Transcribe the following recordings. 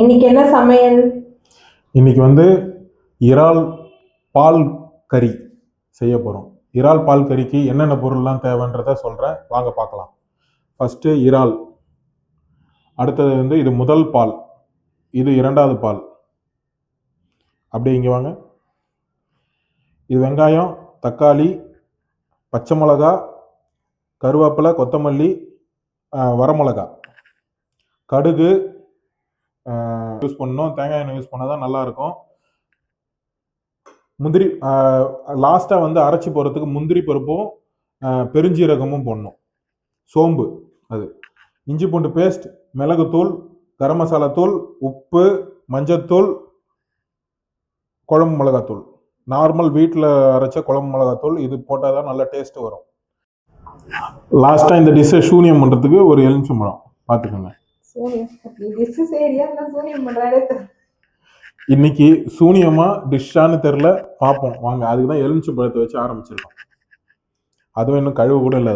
இன்னைக்கு என்ன சமையல்? இன்னைக்கு வந்து இறால் பால் கறி செய்ய போகிறோம் இறால் பால் கறிக்கு என்னென்ன பொருள்லாம் தேவைன்றத சொல்கிறேன் வாங்க பார்க்கலாம். ஃபஸ்ட்டு இறால். அடுத்தது வந்து இது முதல் பால். இது இரண்டாவது பால். அப்படியே இங்கே வாங்க. இது வெங்காயம் தக்காளி பச்சை மிளகா கருவேப்பிலை கொத்தமல்லி வரமிளகா. கடுகு யூஸ் பண்ணணும். தேங்காய் எண்ணெய் யூஸ் பண்ணால் தான் நல்லாயிருக்கும். முந்திரி லாஸ்ட்டாக வந்து அரைச்சி போகிறதுக்கு முந்திரி பருப்பும் பெருஞ்சீரகமும் போடணும். சோம்பு அது. இஞ்சி பூண்டு பேஸ்ட் மிளகுத்தூள் கரம் மசாலா தூள் உப்பு மஞ்சத்தூள் குழம்பு மிளகாத்தூள். நார்மல் வீட்டில் அரைச்ச குழம்பு மிளகாத்தூள் இது போட்டால் தான் நல்ல டேஸ்ட் வரும். லாஸ்ட்டாக இந்த டிஷ்ஷை சூனியம் பண்ணுறதுக்கு ஒரு எலுமிச்சம்பழம் பார்த்துக்கோங்க. இன்னைக்கு சூனியமா டிஷ்ஷான்னு தெரில பார்ப்போம். வாங்க அதுக்கு தான் எலுமிச்சை பழத்தை வச்சு ஆரம்பிச்சிருக்கோம். அதுவும் இன்னும் கழுவு கூட இல்லை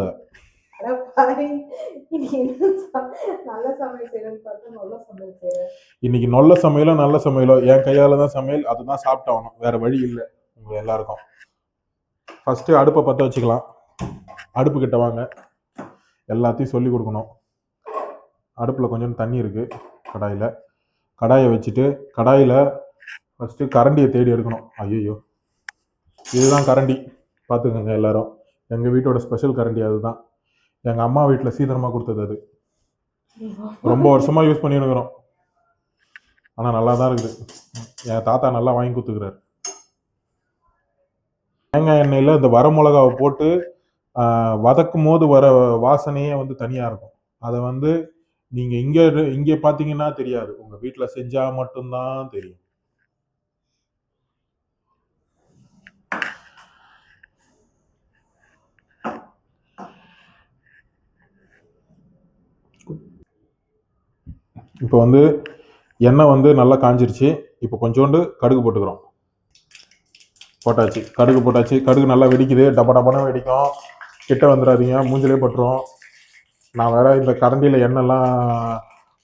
இன்னைக்கு நல்ல சமையலோ நல்ல சமையலோ என் கையால தான் சமையல் அதுதான் சாப்பிட்டாகணும் வேற வழி இல்லை உங்க எல்லாருக்கும். ஃபர்ஸ்ட் அடுப்பை பற்ற வச்சுக்கலாம். அடுப்பு கிட்ட வாங்க. எல்லாத்தையும் சொல்லி கொடுக்கணும். அடுப்பில் கொஞ்சம் தண்ணி இருக்குது கடாயில். கடாயை வச்சுட்டு கடாயில் ஃபஸ்ட்டு கரண்டியை தேடி எடுக்கணும். ஐயோ இதுதான் கரண்டி. பார்த்துக்கோங்க எல்லாரும். எங்கள் வீட்டோட ஸ்பெஷல் கரண்டி அதுதான். எங்கள் அம்மா வீட்டில் சீதனமாக கொடுத்தது அது. ரொம்ப வருஷமாக யூஸ் பண்ணிருக்கிறோம் ஆனால் நல்லா தான் இருக்குது. என் தாத்தா நல்லா வாங்கி கொடுத்துக்கிறாரு. தேங்காய் எண்ணெயில் இந்த வரமிளகாவை போட்டு வதக்கும் போது வர வாசனையே வந்து தனியாக இருக்கும். அதை வந்து நீங்க இங்க இங்கே இங்க பாத்தீங்கன்னா தெரியாது. உங்க வீட்டில் செஞ்சா மட்டும்தான் தெரியும். இப்போ வந்து எண்ணெய் வந்து நல்லா காஞ்சிருச்சு. இப்போ கொஞ்சோண்டு கடுகு போட்டுக்கிறோம். போட்டாச்சு. கடுகு போட்டாச்சு. கடுகு நல்லா வெடிக்குது. டப்ப டப்பான வெடிக்கும். கிட்ட வந்துடாதீங்க. மூஞ்சிலே பட்டுரும். நான் வேற இந்த கரண்டியில் எண்ணெய்லாம்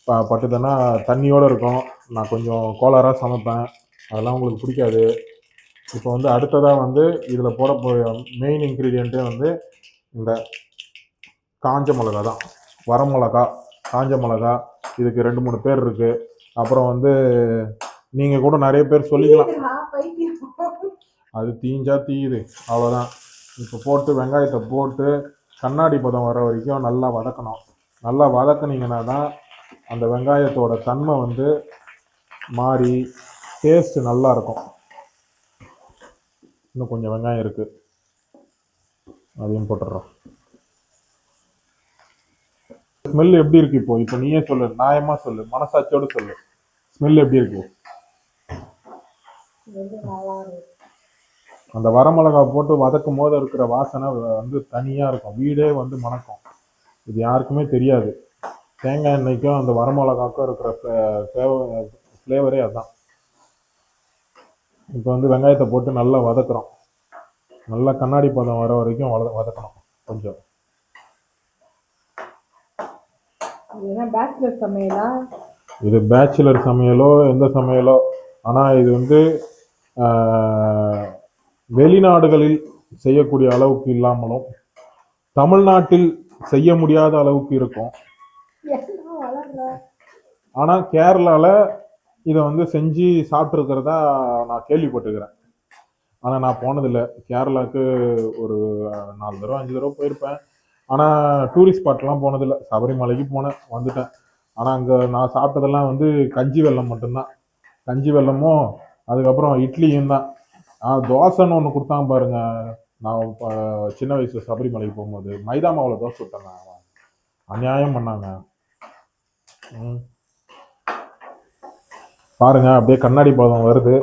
ப பட்டுதுன்னா தண்ணியோடு இருக்கும். நான் கொஞ்சம் கோளாறாக சமைப்பேன். அதெல்லாம் உங்களுக்கு பிடிக்காது. இப்போ வந்து அடுத்ததாக வந்து இதில் போட மெயின் இன்க்ரீடியண்ட்டே வந்து இந்த காஞ்ச மிளகா தான். வரமிளகா காஞ்ச மிளகா இதுக்கு ரெண்டு மூணு பேர் இருக்கு. அப்புறம் வந்து நீங்க கூட நிறைய பேர் சொல்லிக்கலாம். அது தீஞ்சா தீயுது. அவ்வளோதான் இப்போ போட்டு வெங்காயத்தை போட்டு கண்ணாடி பதம் வர வரைக்கும் நல்லா வதக்கணும். நல்லா வதக்குனீங்கன்னா தான் அந்த வெங்காயத்தோட தன்மை வந்து மாறி டேஸ்ட் நல்லா இருக்கும். இன்னும் கொஞ்சம் வெங்காயம் இருக்கு. அதையும் போட்டுடுறோம் ஸ்மெல் எப்படி இருக்கு இப்போ? இப்போ நீயே சொல்லு. நியாயமா சொல்லு. மனசாட்சியோடு சொல்லு. ஸ்மெல் எப்படி இருக்கு? நல்லா இருக்கு. அந்த வரமிளகா போட்டு வதக்கும் போது இருக்கிற வாசனை வந்து தனியாக இருக்கும். வீடே வந்து மணக்கும். இது யாருக்குமே தெரியாது. தேங்காய் எண்ணெய்க்கும் அந்த வரமிளகாக்கும் இருக்கிற ஃப்ளேவரே அதுதான் இப்போ வந்து வெங்காயத்தை போட்டு நல்லா வதக்குறோம். நல்லா கண்ணாடி பதம் வர வரைக்கும் வத வதக்கணும். கொஞ்சம். இது பேச்சுலர் சமையலா? எந்த சமையலோ. ஆனால் இது வந்து வெளிநாடுகளில் செய்யக்கூடிய அளவுக்கு இல்லாமலும் தமிழ்நாட்டில் செய்ய முடியாத அளவுக்கு இருக்கும். ஆனால் கேரளாவில் இதை வந்து செஞ்சு சாப்பிட்ருக்கிறதா நான் கேள்விப்பட்டிருக்கிறேன். ஆனால் நான் போனதில்லை. கேரளாவுக்கு ஒரு நாலு தடவை அஞ்சு தடவை போயிருப்பேன். ஆனால் டூரிஸ்ட் ஸ்பாட்லாம் போனதில்லை. சபரிமலைக்கு போனேன் வந்துட்டேன். ஆனால் அங்கே நான் சாப்பிட்டதெல்லாம் வந்து கஞ்சி வெள்ளம் மட்டும்தான். கஞ்சி வெள்ளமும் அதுக்கப்புறம் இட்லியும் தான். ஆ தோசைன்னு ஒன்று கொடுத்தாங்க பாருங்க. நான் சின்ன வயசுல சபரிமலைக்கு போகும்போது மைதா மாவில் தோசை விட்டாங்க அநியாயம் பண்ணாங்க. பாருங்க அப்படியே கண்ணாடி பாதம் வருது.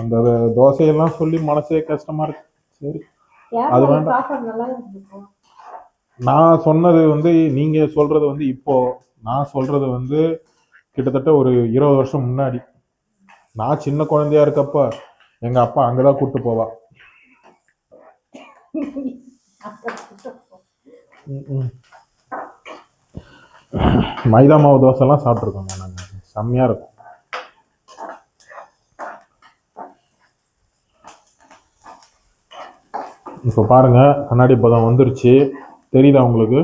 அந்த தோசையெல்லாம் சொல்லி மனசே கஷ்டமா இருக்கு. சரி. அது வேண்டாம். நான் சொன்னது வந்து நீங்க சொல்றது வந்து இப்போ நான் சொல்றது வந்து கிட்டத்தட்ட ஒரு இருபது வருஷம் முன்னாடி. நான் சின்ன குழந்தையா இருக்கப்ப எங்க அப்பா அங்கதான் கூப்பிட்டு போவா. மைதா மாவு தோசைலாம் சாப்பிட்ருக்கோங்க நாங்கள் செம்மையாக இருக்கும். இப்போ பாருங்கள் கண்ணாடி பதம் வந்துருச்சு. தெரியுதா உங்களுக்கு?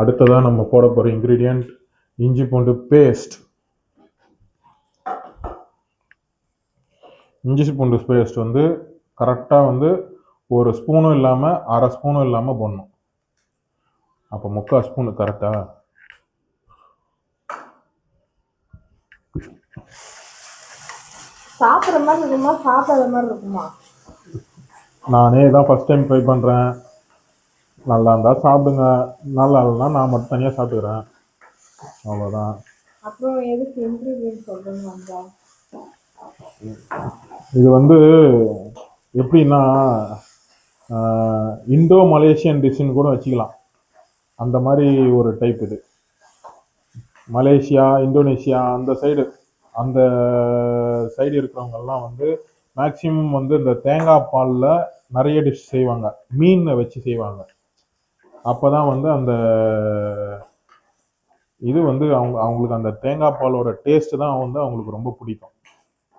அடுத்ததாக நம்ம போட போகிற இன்க்ரீடியண்ட் இஞ்சி பூண்டு பேஸ்ட் இஞ்சி பூண்டு பேஸ்ட் வந்து கரெக்டாக வந்து ஒரு ஸ்பூனும் இல்லாமல் அரை ஸ்பூனும் இல்லாமல் போடணும். அப்போ முக்கால் ஸ்பூனு கரெக்டாக சாப்பிட்ற மாதிரி இருக்குமா? சாப்பிடாத மாதிரி இருக்குமா? நானே தான் ஃபஸ்ட் டைம் ட்ரை பண்ணுறேன் நல்லா இருந்தால் சாப்பிடுங்க. நல்லா இல்லைன்னா நான் மட்டும் தனியாக சாப்பிட்டுக்கிறேன். அவ்வளோதான் அப்புறம் எதுக்கு இன்க்ரீடியன்ட் சொல்றேன்னு வந்தா? இது வந்து எப்படின்னா இந்தோ மலேசியன் டிஷ்ஷுன்னு கூட வச்சுக்கலாம். அந்த மாதிரி ஒரு டைப் இது. மலேசியா இந்தோனேஷியா அந்த சைடு அந்த சைடு இருக்கிறவங்கெல்லாம் வந்து மேக்ஸிமம் வந்து இந்த தேங்காய் பாலில் நிறைய டிஷ் செய்வாங்க. மீனை வச்சு செய்வாங்க. அப்போ தான் வந்து அந்த இது வந்து அவங்க அவங்களுக்கு அந்த தேங்காய் பாலோட டேஸ்ட்டு தான் வந்து அவங்களுக்கு ரொம்ப பிடிக்கும்.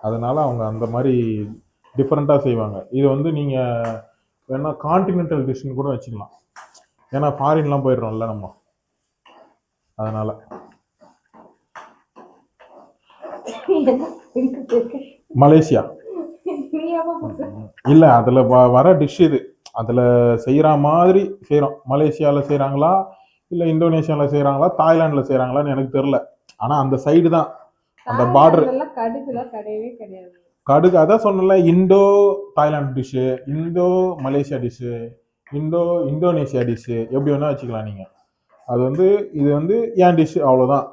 அதனால் அவங்க அந்த மாதிரி டிஃப்ரெண்ட்டாக செய்வாங்க. இது வந்து நீங்கள் வேணா கான்டினென்டல் டிஷ்னு கூட வச்சுக்கலாம். ஏன்னா ஃபாரின்லாம் போயிடுறோம்ல நம்ம. அதனால். மலேசியா. இல்லை அதில் வ வர டிஷ் இது. அதில் செய்கிற மாதிரி செய்கிறோம் மலேசியாவில் செய்கிறாங்களா இல்லை இந்தோனேஷியாவில் செய்கிறாங்களா தாய்லாண்டில் செய்கிறாங்களான்னு எனக்கு தெரில ஆனால் அந்த சைடு தான். அந்த கடுகுலாம் கிடையவே கிடையாது. கடுகு அதான் சொன்னல Indo Thailand dish Indo Malaysia dish Indo Indonesia dish எப்படி வேணால் வச்சுக்கலாம் நீங்கள் அது வந்து இது வந்து ஏன் டிஷ்ஷு அவ்வளோதான்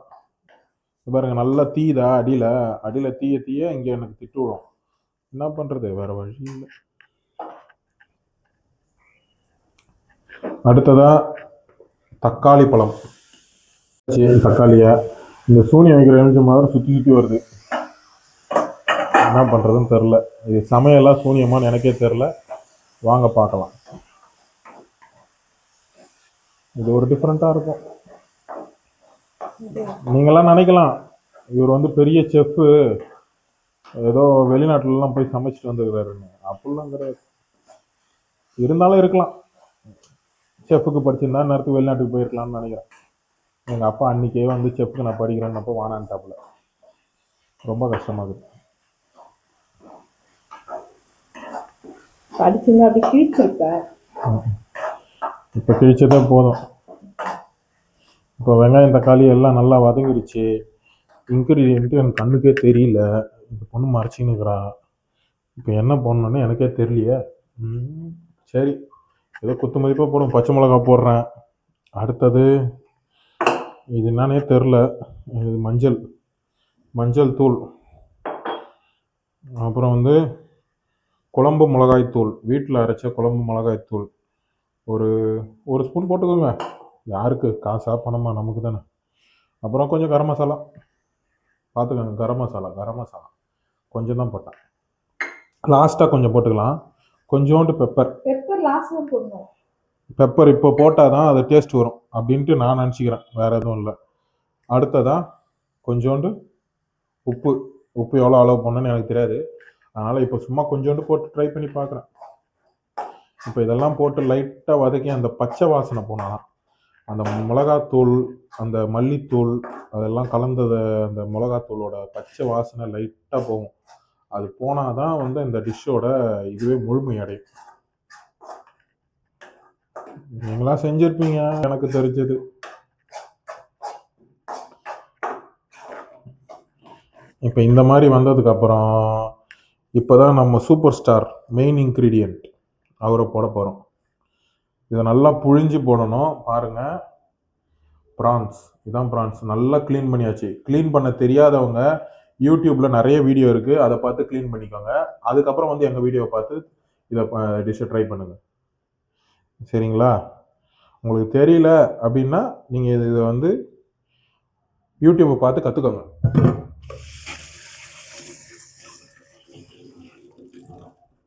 பாருங்க நல்லா தீயுதா அடியில் அடியில் தீய தீய இங்கே எனக்கு திட்டு விடும் என்ன பண்ணுறது வேற வழி இல்லை. அடுத்ததா தக்காளி பழம். தக்காளியை இந்த சூனியம் வைக்கிற நிமிஷம் மாதிரி சுற்றி சுற்றி வருது. என்ன பண்ணுறதுன்னு தெரில இது சமையலாக சூனியமானு எனக்கே தெரில வாங்க பார்க்கலாம். இது ஒரு டிஃப்ரெண்ட்டாக இருக்கும். நீங்களாம் நினைக்கலாம். இவர் வந்து பெரிய செஃப்பு ஏதோ வெளிநாட்டிலலாம் போய் சமைச்சிட்டு வந்துருக்காருன்னு அப்படிலாம் கிடையாது. இருந்தாலும் இருக்கலாம். செஃப்புக்கு படிச்சிருந்தா நேரத்துக்கு வெளிநாட்டுக்கு போயிருக்கலாம்னு நினைக்கிறேன். எங்கள் அப்பா அன்றைக்கே வந்து செஃப்புக்கு நான் படிக்கிறேன்னப்போ வானான்ட்டாப்புல. ரொம்ப கஷ்டமாகுது படிச்சிருந்தா அப்படி கிழிச்சிருப்ப? இப்போ கிழிச்சதே போதும். இப்போ வெங்காயம் தக்காளி எல்லாம் நல்லா வதங்கிடுச்சு இன்க்ரீடியன்ட்டு எனக்கு கண்ணுக்கே தெரியல. இந்த பொண்ணு மறைச்சின்னுக்குறா இப்போ என்ன பண்ணணும்னு எனக்கே தெரியலையே. ம், சரி. ஏதோ குத்து மதிப்பாக போடும். பச்சை மிளகா போடுறேன். அடுத்தது இது என்னன்னே தெரில. இது மஞ்சள். மஞ்சள் தூள். அப்புறம் வந்து குழம்பு மிளகாய் தூள். வீட்டில் அரைச்ச குழம்பு மிளகாய் தூள். ஒரு ஒரு ஸ்பூன் போட்டுக்கோங்க. யாருக்கு? காசா பணமா? நமக்கு தானே. அப்புறம் கொஞ்சம் கரம் மசாலா. பார்த்துக்கோங்க கரம் மசாலா கரம் மசாலா. கொஞ்சம் தான் போட்டேன். லாஸ்ட்டாக கொஞ்சம் போட்டுக்கலாம். கொஞ்சோண்டு பெப்பர் பெப்பர் லாஸ்ட்ல போடணும். பெப்பர் இப்போ போட்டால் தான் அது டேஸ்ட் வரும். அப்படின்ட்டு நான் நினச்சிக்கிறேன். வேறு எதுவும் இல்லை. அடுத்ததா கொஞ்சோண்டு உப்பு. உப்பு எவ்வளோ அளவு போடணும்னு எனக்கு தெரியாது. அதனால் இப்போ சும்மா கொஞ்சோண்டு போட்டு ட்ரை பண்ணி பார்க்குறேன் இப்போ இதெல்லாம் போட்டு லைட்டாக வதக்கி அந்த பச்சை வாசனை போனாலாம் அந்த மிளகாத்தூள் அந்த மல்லித்தூள் அதெல்லாம் கலந்தது அந்த மிளகாத்தூளோட பச்சை வாசனை லைட்டாக போகும். அது போனால் தான் வந்து இந்த டிஷ்ஷோட இதுவே முழுமை அடையும் நீங்களா செஞ்சிருப்பீங்க எனக்கு தெரிஞ்சது. இப்போ இந்த மாதிரி வந்ததுக்கு அப்புறம் இப்போதான் நம்ம சூப்பர் ஸ்டார் மெயின் இன்க்ரீடியன்ட் அவரை போட போகிறோம் இதை நல்லா புழிஞ்சு போடணும் பாருங்க. ப்ரான்ஸ் இதான் ப்ரான்ஸ் நல்லா க்ளீன் பண்ணியாச்சு. க்ளீன் பண்ண தெரியாதவங்க யூடியூப்ல நிறைய வீடியோ இருக்கு. அதை பார்த்து க்ளீன் பண்ணிக்கோங்க. அதுக்கப்புறம் வந்து எங்கள் வீடியோவை பார்த்து இதை டிஷ்ஷை ட்ரை பண்ணுங்க. சரிங்களா? உங்களுக்கு தெரியல அப்படின்னா நீங்கள் இதை வந்து யூடியூப்பை பார்த்து கற்றுக்கோங்க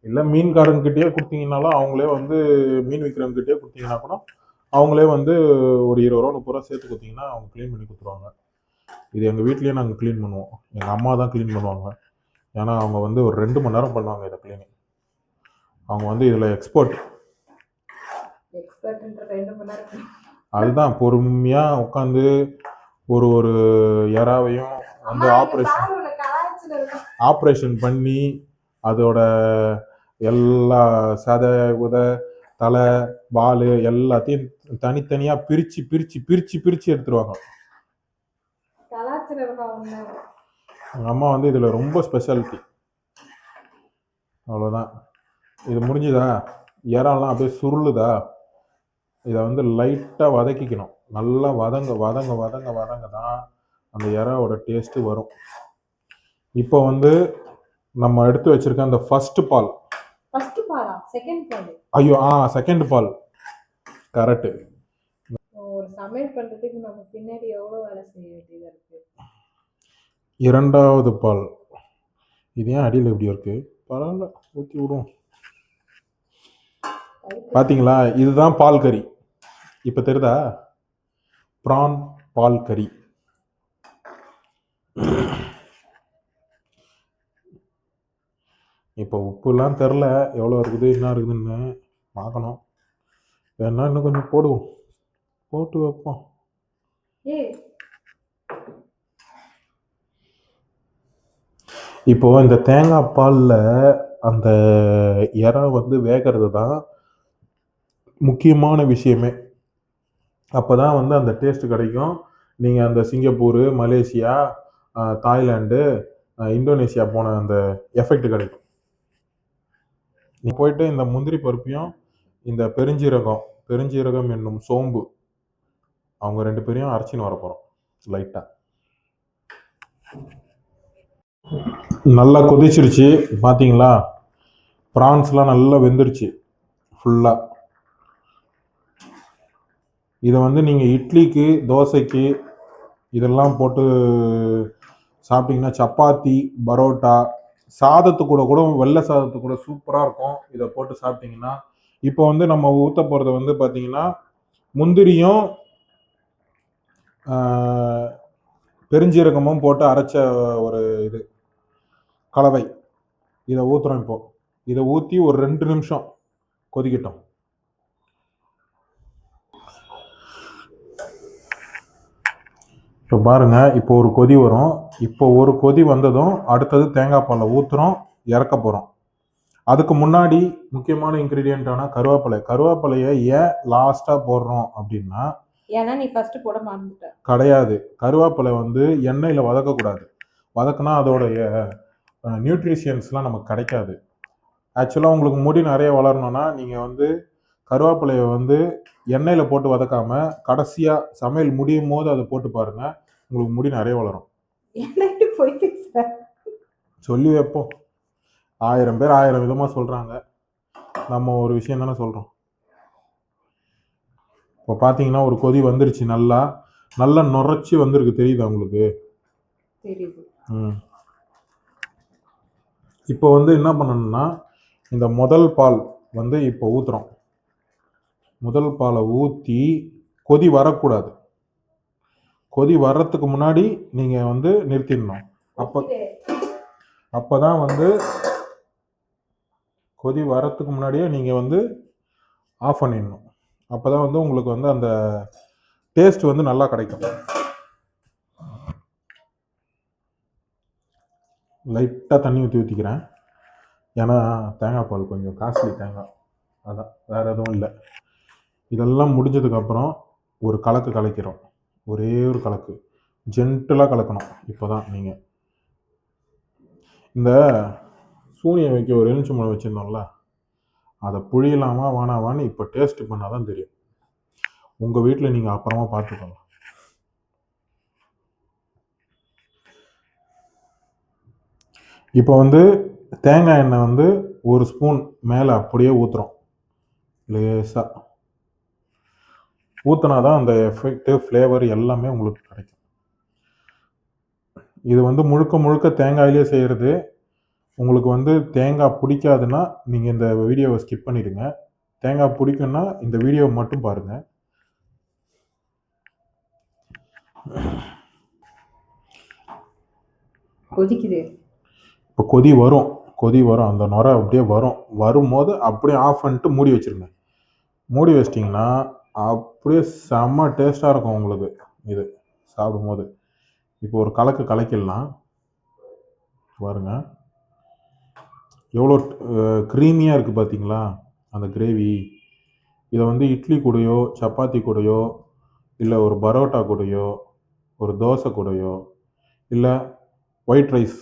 இல்லை மீன்காரங்கிட்டயே கொடுத்தீங்கனாலும் அவங்களே வந்து மீன் விற்கிறவங்ககிட்டயே கொடுத்தீங்கன்னா கூட அவங்களே வந்து ஒரு இருபது ரூபா முப்பது ரூபா சேர்த்து கொடுத்தீங்கன்னா அவங்க க்ளீன் பண்ணி கொடுத்துருவாங்க. இது எங்கள் வீட்லேயே நாங்கள் க்ளீன் பண்ணுவோம். எங்கள் அம்மா தான் க்ளீன் பண்ணுவாங்க. ஏன்னா அவங்க வந்து ஒரு ரெண்டு மணி நேரம் பண்ணுவாங்க இதை க்ளீனிங் அவங்க வந்து இதில் எக்ஸ்பர்ட் அதுதான் பொறுமையாக உட்காந்து ஒரு ஒரு இறாவையும் வந்து ஆப்ரேஷன். ஆப்ரேஷன் பண்ணி அதோட எல்லா சதை உத தலை வால் எல்லாத்தையும் தனித்தனியாக பிரித்து பிரித்து பிரித்து பிரித்து எடுத்துருவாங்க. கலாய்ச்சிட்டு இருக்கேன் உன்னை. எங்கள் அம்மா வந்து இதில் ரொம்ப ஸ்பெஷாலிட்டி அவ்வளோதான் இது முடிஞ்சுதா? இறாலாம் அப்படியே சுருளுதா? இதை வந்து லைட்டாக வதக்கிக்கணும். நல்லா வதங்க வதங்க வதங்க வதங்க தான் அந்த இறாவோட டேஸ்ட்டு வரும். இப்போ வந்து நம்ம எடுத்து வச்சிருக்க அந்த ஃபர்ஸ்ட் பால். First பாலா? ஐயோ ஆ செகண்ட் பால். கரெக்டு சமையல் பண்றதுக்கு நம்ம பின்னாடி எவ்வளவு வேலை செய்ய வேண்டியதா இருக்கு? இரண்டாவது பால். இது ஏன் அடியில் இப்படி இருக்கு? பரவாயில்ல ஊற்றி விடுவோம். பாத்தீங்களா? இதுதான் பால் கறி. இப்போ தெரியுதா? ப்ரான் பால் கறி. இப்போ உப்புலாம் தெரில எவ்வளோ இருக்குது என்ன இருக்குதுன்னு பார்க்கணும் வேணா இன்னும் கொஞ்சம் போடுவோம். போட்டு வைப்போம். ஏய். இப்போ இந்த தேங்காய் பாலில் அந்த இறா வந்து வேகிறது தான் முக்கியமான விஷயமே. அப்போ தான் வந்து அந்த டேஸ்ட் கிடைக்கும். நீங்கள் அந்த சிங்கப்பூர் மலேசியா ஆஹ், இந்தோனேசியா போன அந்த எஃபெக்ட் கிடைக்கும். நீ போயிட்டு இந்த முந்திரி பருப்பையும் இந்த பெருஞ்சீரகம் பெருஞ்சீரகம் என்னும் சோம்பு அவங்க ரெண்டு பேரையும் அரைச்சின்னு வர போகிறோம் லைட்டாக நல்லா கொதிச்சிருச்சு பார்த்தீங்களா ப்ரான்ஸ்லாம் நல்லா வெந்துருச்சு ஃபுல்லாக இதை வந்து நீங்கள் இட்லிக்கு தோசைக்கு இதெல்லாம் போட்டு சாப்பிட்டீங்கன்னா சப்பாத்தி பரோட்டா சாதத்து கூட கூட வெள்ளை சாதத்து கூட சூப்பராக இருக்கும். இதை போட்டு சாப்பிட்டீங்கன்னா இப்போ வந்து நம்ம ஊற்ற போகிறது வந்து பார்த்தீங்கன்னா முந்திரியும் பெருஞ்சீரகமும் போட்டு அரைச்ச ஒரு இது கலவை. இதை ஊற்றுறோம் இப்போ. இதை ஊற்றி ஒரு ரெண்டு நிமிஷம் கொதிக்கட்டும். இப்போ பாருங்க இப்போ ஒரு கொதி வரும். இப்போ ஒரு கொதி வந்ததும் அடுத்தது தேங்காய் பாலை ஊற்றுறோம் இறக்க போகிறோம் அதுக்கு முன்னாடி முக்கியமான இன்க்ரீடியண்ட்டான கருவேப்பிலை. கருவேப்பிலையை ஏன் லாஸ்ட்டாக போடுறோம் அப்படின்னா ஏன்னா நீ ஃபர்ஸ்ட் போட மறந்துட்ட. கிடையாது. கருவேப்பிலை வந்து எண்ணெயில் வதக்கக்கூடாது. வதக்குனா அதோடைய நியூட்ரிஷியன்ஸ்லாம் நமக்கு கிடைக்காது. ஆக்சுவலாக உங்களுக்கு முடி நிறைய வளரணும்னா நீங்கள் வந்து கருவேப்பிலையை வந்து எண்ணெயில் போட்டு வதக்காமல் கடைசியாக சமையல் முடியும் போது அதை போட்டு பாருங்கள் உங்களுக்கு முடி நிறைய வளரும். சொல்லி வைப்போம். ஆயிரம் பேர் ஆயிரம் விதமாக சொல்கிறாங்க நம்ம ஒரு விஷயம் தானே சொல்கிறோம் இப்போ பார்த்தீங்கன்னா ஒரு கொதி வந்துருச்சு நல்லா நல்லா நுரைச்சி வந்திருக்கு. தெரியுதா உங்களுக்கு? ம். இப்போ வந்து என்ன பண்ணணும்னா இந்த முதல் பால் வந்து இப்போ ஊற்றுறோம் முதல் பாலை ஊற்றி கொதி வரக்கூடாது. கொதி வர்றதுக்கு முன்னாடி நீங்கள் வந்து நிறுத்திடணும். அப்போ. அப்போ தான் வந்து கொதி வரத்துக்கு முன்னாடியே நீங்கள் வந்து ஆஃப் பண்ணிடணும். அப்போ தான் வந்து உங்களுக்கு வந்து அந்த டேஸ்ட் வந்து நல்லா கிடைக்கும். லைட்டாக தண்ணி ஊற்றி ஊற்றிக்கிறேன் ஏன்னா தேங்காய் பால் கொஞ்சம் காஸ்ட்லி தேங்காய். அதான் வேறு எதுவும் இல்லை. இதெல்லாம் முடிஞ்சதுக்கப்புறம் ஒரு கலக்கு கலக்கிறோம். ஒரே ஒரு கலக்கு. ஜென்டலாக கலக்கணும். இப்போ தான் நீங்கள் இந்த சூனியை வைக்க ஒரு எலுமிச்சம்பழம் வச்சுருந்தோம்ல அதை புழியலாமா வேணாவான்னு இப்போ டேஸ்ட் பண்ணால் தான் தெரியும். உங்கள் வீட்டில் நீங்கள் அப்புறமா பார்த்துக்கோங்க. இப்போ வந்து தேங்காய் எண்ணெய் வந்து ஒரு ஸ்பூன் மேலே அப்படியே ஊற்றுறோம் லேசாக ஊற்றினா தான் அந்த எஃபெக்ட்டு ஃப்ளேவர் எல்லாமே உங்களுக்கு கிடைக்கும். இது வந்து முழுக்க முழுக்க தேங்காயிலே செய்கிறது உங்களுக்கு வந்து தேங்காய் பிடிக்காதுன்னா நீங்கள் இந்த வீடியோவை ஸ்கிப் பண்ணிடுங்க. தேங்காய் பிடிக்கும்னா இந்த வீடியோவை மட்டும் பாருங்கள் கொதிக்குது. இப்போ கொதி வரும். கொதி வரும். அந்த நுரை அப்படியே வரும். வரும்போது அப்படியே ஆஃப் பண்ணிட்டு மூடி வச்சிருங்க. மூடி வச்சிட்டிங்கன்னா அப்படியே செம்ம டேஸ்ட்டாக இருக்கும் உங்களுக்கு இது சாப்பிடும்போது. இப்போ ஒரு கலக்கு கலக்கிடலாம். பாருங்க. எவ்வளோ க்ரீமியாக இருக்குது பார்த்தீங்களா அந்த கிரேவி இதை வந்து இட்லி கூடயோ சப்பாத்தி கூடயோ இல்லை ஒரு பரோட்டா கூடயோ ஒரு தோசை கூடயோ இல்லை ஒயிட் ரைஸ்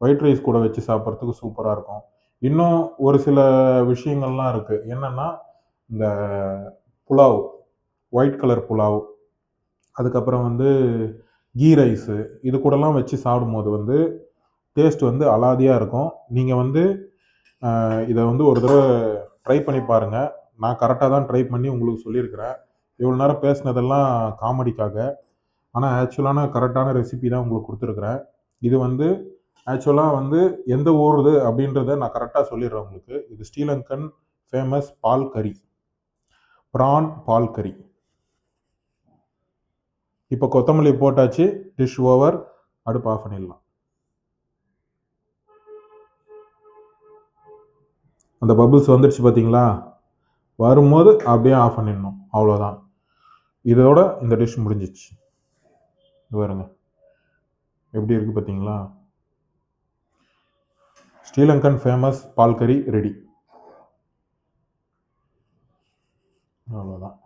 ஒயிட் ரைஸ் கூட வச்சு சாப்பிட்றதுக்கு சூப்பராக இருக்கும். இன்னும் ஒரு சில விஷயங்கள்லாம் இருக்குது என்னென்னா இந்த புலாவ் ஒயிட் கலர் புலாவ் அதுக்கப்புறம் வந்து கீ ரைஸு இது கூடலாம் வச்சு சாப்பிடும்போது வந்து டேஸ்ட் வந்து அலாதியாக இருக்கும். நீங்கள் வந்து இதை வந்து ஒரு தடவை ட்ரை பண்ணி பாருங்கள் நான் கரெக்டாக தான் ட்ரை பண்ணி உங்களுக்கு சொல்லியிருக்கிறேன். இவ்வளோ நேரம் பேசினதெல்லாம் காமெடிக்காக. ஆனால் ஆக்சுவலான கரெக்டான ரெசிபி தான் உங்களுக்கு கொடுத்துருக்குறேன். இது வந்து ஆக்சுவலாக வந்து எந்த ஊர் இது அப்படின்றத நான் கரெக்டாக சொல்லிடுறேன் உங்களுக்கு. இது ஸ்ரீலங்கன் ஃபேமஸ் பால் கறி. ப்ரான் பால் கறி. இப்போ கொத்தமல்லி போட்டாச்சு. டிஷ் ஓவர் அடுப்பு ஆஃப் பண்ணிடலாம். அந்த பபுள்ஸ் வந்துடுச்சு பார்த்தீங்களா வரும்போது அப்படியே ஆஃப் பண்ணிடணும். அவ்வளோதான் இதோட இந்த டிஷ் முடிஞ்சிச்சு இது பாருங்க. எப்படி இருக்குது பார்த்தீங்களா ஸ்ரீலங்கன் ஃபேமஸ் பால்கரி ரெடி அவ்வளோதான்